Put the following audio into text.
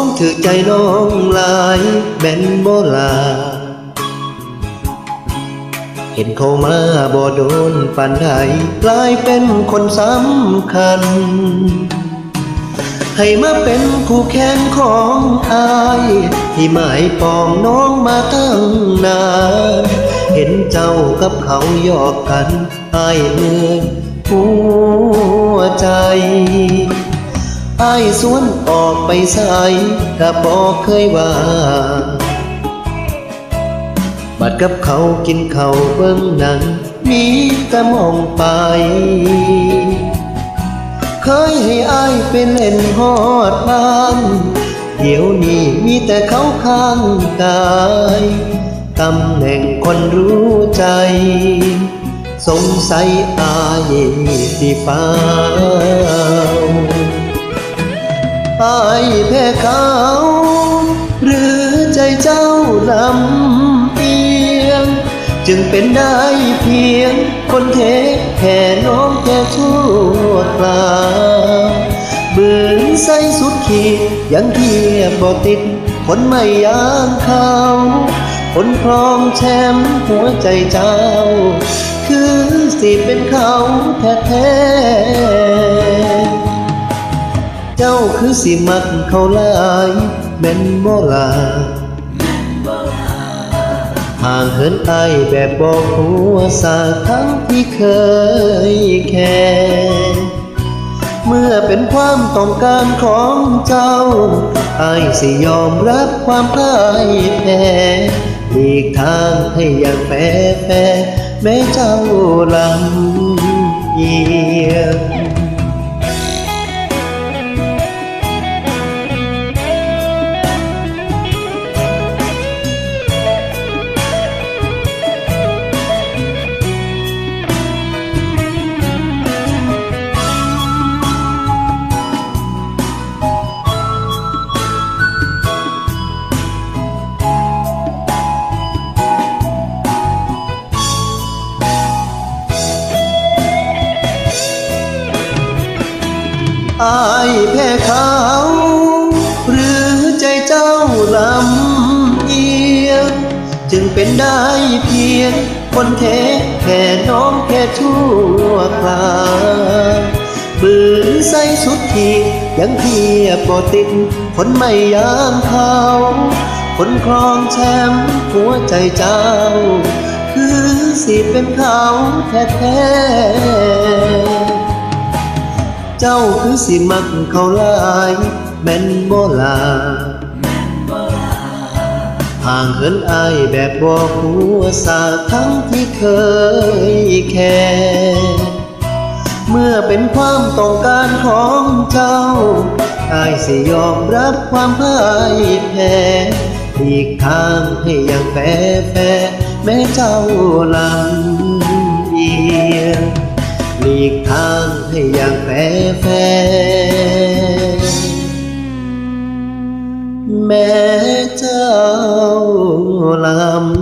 ขาคงถือใจน้องหลายแม่นบ่ลา เห็นเขามาบ่โดนปันใดกลายเป็นคนสำคัญ ให้มาเป็นคู่แข่งของอาย ที่หมายปองน้องมาตั้งนาน เห็นเจ้ากับเขาหยอกกันอายเหนื่อหัวใจ อายสวนออกไปใส่ก็บอกเคยว่า บัดกับเขากินเขาเบิ่งหนัง มีแต่มองไป เคยให้อายไปเล่นฮอดบ้านเดี๋ยวนี้มีแต่เขาข้างกายตำแหน่งคนรู้ใจ สงสัยอายสิฟ้า วอายแพ้เขา หรือใจเจ้าลำเอียง จึงเป็นได้เพียง คนเทแค่น้องแค่ชั่วคราวบืนใส่สุดขีดยังเทียบบ่ติด คนไม่ยางเขาคนครองแชมป์หัวใจเจ้า คือสิเป็นเขาแท้ เจ้าคือสิมักเขาหลายแม่นบ่ลาห่างเหินไอายแบบบอกหัวสาทั้งที่เคยแค่เมื่อเป็นความต้องการของเจ้าไอายสิยอมรับความพ่ายแพ้หลีกทางให้อย่างแฟแฟแม้เจ้าลำเอียง อายแพ้เขา หรือใจเจ้าลำเอียง จึงเป็นได้เพียง คนเทแค่น้องแค่ชั่วคราวบืนใส่สุดทียังเทียบบ่ติดคนไม่ยามเขาคนครองแชมป์หัวใจเจ้า คือสิเป็นเขาแท้ๆ เจ้าคือสิมักเขาลายแม่นบ่ลาห่างเหินอายแบบบอกหัวสาทั้งที่เคยแค่เมื่อเป็นความต้องการของเจ้าอายสิยอมรับความพ่ายแพ้อีกทางให้อย่างแฟแฟแม้เจ้าลำเอียง ลีกทางให้อย่างแฟแฟแม้เจ้าลำ